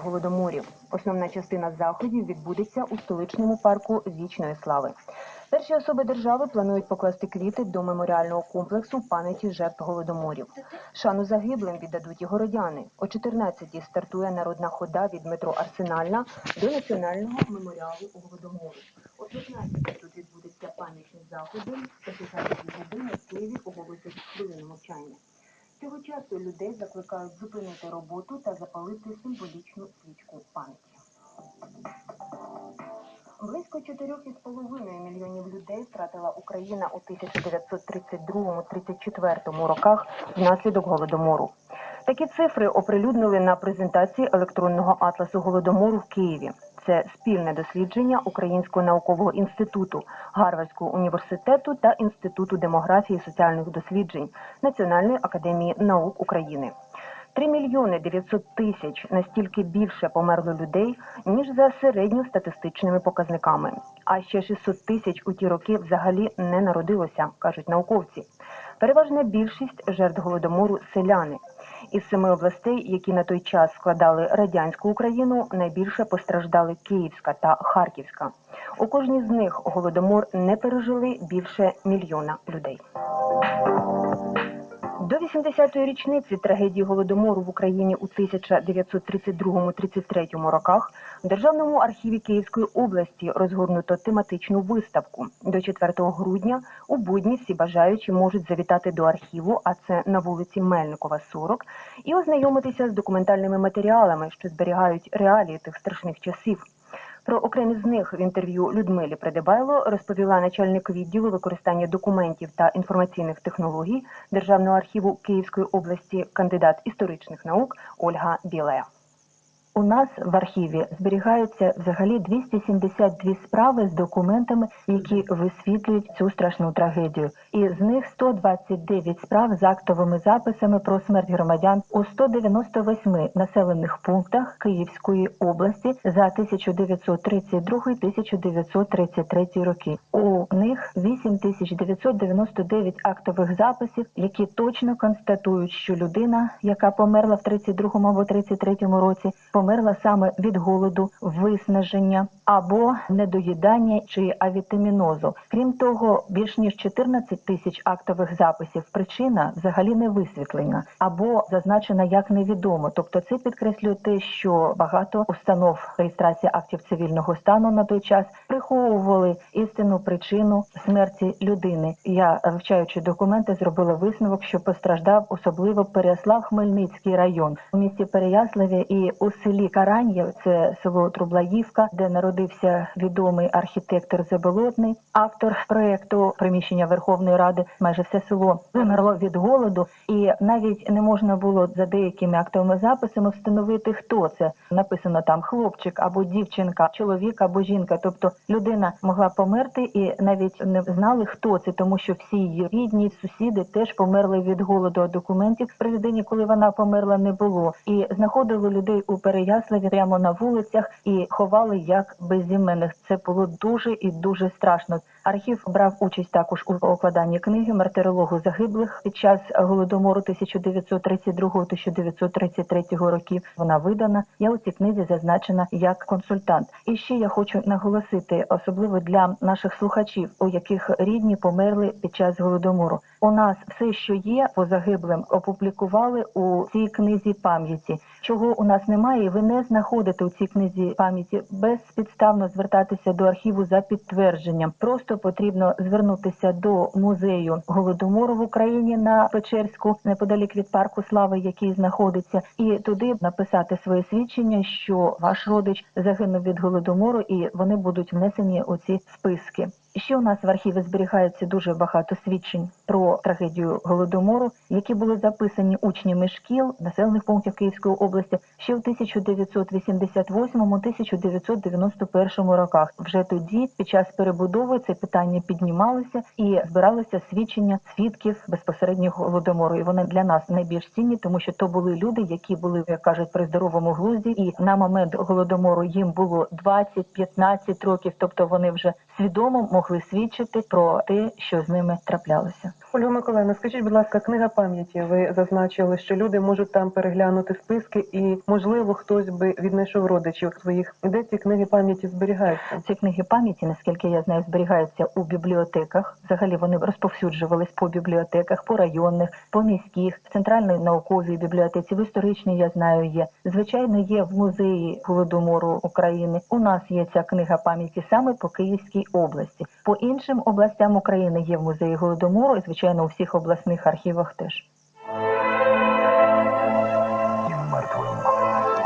голодоморів. Основна частина заходів відбудеться у столичному парку вічної слави. Перші особи держави планують покласти квіти до меморіального комплексу пам'яті жертв голодоморів. Шану загиблим віддадуть і городяни. О 14-й стартує народна хода від метро Арсенальна до національного меморіалу голодомору. О 15-й тут відбудеться пам'ятні заходи. О 16 годині в Києві оголосять хвилину мовчання. Цього часу людей закликають зупинити роботу та запалити символічну свічку пам'яті. Близько 4,5 мільйонів людей втратила Україна у 1932-34 роках внаслідок голодомору. Такі цифри оприлюднили на презентації електронного атласу голодомору в Києві. Це спільне дослідження Українського наукового інституту, Гарвардського університету та Інституту демографії і соціальних досліджень Національної академії наук України. 3 мільйони 900 тисяч настільки більше померло людей, ніж за середньостатистичними показниками. А ще 600 тисяч у ті роки взагалі не народилося, кажуть науковці. Переважна більшість жертв голодомору селяни. Із семи областей, які на той час складали радянську Україну, найбільше постраждали Київська та Харківська. У кожній з них голодомор не пережили більше мільйона людей. До 80-ї річниці трагедії голодомору в Україні у 1932-33 роках в Державному архіві Київської області розгорнуто тематичну виставку. До 4 грудня у будні всі бажаючі можуть завітати до архіву, а це на вулиці Мельникова, 40, і ознайомитися з документальними матеріалами, що зберігають реалії тих страшних часів. Про окремі з них в інтерв'ю Людмилі Предибайло розповіла начальник відділу використання документів та інформаційних технологій Державного архіву Київської області, кандидат історичних наук Ольга Білея. У нас в архіві зберігаються взагалі 272 справи з документами, які висвітлюють цю страшну трагедію. І з них 129 справ з актовими записами про смерть громадян у 198 населених пунктах Київської області за 1932-1933 роки. У них 8999 актових записів, які точно констатують, що людина, яка померла в 32 або 33 році, померла саме від голоду, виснаження або недоїдання чи авітамінозу. Крім того, більш ніж 14 тисяч актових записів причина взагалі не висвітлена або зазначена як невідомо. Тобто, це підкреслює те, що багато установ реєстрації актів цивільного стану на той час приховували істинну причину смерті людини. Я вивчаючи документи, зробила висновок, що постраждав особливо Переяслав Хмельницький район у місті Переяславі і у селі Каран'єв, це село Трублаївка, де народився відомий архітектор Заболотний, автор проєкту приміщення Верховної Ради. Майже все село вимерло від голоду, і навіть не можна було за деякими актовими записами встановити, хто це. Написано там хлопчик або дівчинка, чоловік або жінка. Тобто людина могла померти і навіть не знали, хто це, тому що всі її рідні, сусіди теж померли від голоду. А документів при людині, коли вона померла, не було. І знаходили людей у Переяславі прямо на вулицях і ховали як безіменних. Це було дуже і дуже страшно. Архів брав участь також у укладанні книги мартирологу загиблих під час голодомору 1932-1933 років. Вона видана. Я у цій книзі зазначена як консультант. І ще я хочу наголосити, особливо для наших слухачів, у яких рідні померли під час голодомору. У нас все, що є по загиблим, опублікували у цій книзі пам'яті. Чого у нас немає, і ви не знаходите у цій книзі пам'яті безпідставно звертатися до архіву за підтвердженням. Просто потрібно звернутися до музею голодомору в Україні на Печерську, неподалік від парку слави, який знаходиться, і туди написати своє свідчення, що ваш родич загинув від голодомору, і вони будуть внесені у ці списки. Ще у нас в архіві зберігається дуже багато свідчень про трагедію голодомору, які були записані учнями шкіл населених пунктів Київської області ще в 1988-1991 роках. Вже тоді, під час перебудови, це питання піднімалося і збиралося свідчення свідків безпосередньо голодомору. І вони для нас найбільш цінні, тому що то були люди, які були, як кажуть, при здоровому глузді, і на момент голодомору їм було 20-15 років, тобто вони вже свідомо могли свідчити про те, що з ними траплялося. Ольга Миколаївна, скажіть, будь ласка, книга пам'яті. Ви зазначили, що люди можуть там переглянути списки, і можливо хтось би віднайшов родичів своїх. Де ці книги пам'яті зберігаються? Ці книги пам'яті, наскільки я знаю, зберігаються у бібліотеках. Взагалі вони розповсюджувались по бібліотеках, по районних, по міських, в центральній науковій бібліотеці, в історичній, я знаю, є. Звичайно, є в музеї голодомору України. У нас є ця книга пам'яті саме по Київській області. По іншим областям України є в музеї голодомору і звичайно у всіх обласних архівах теж.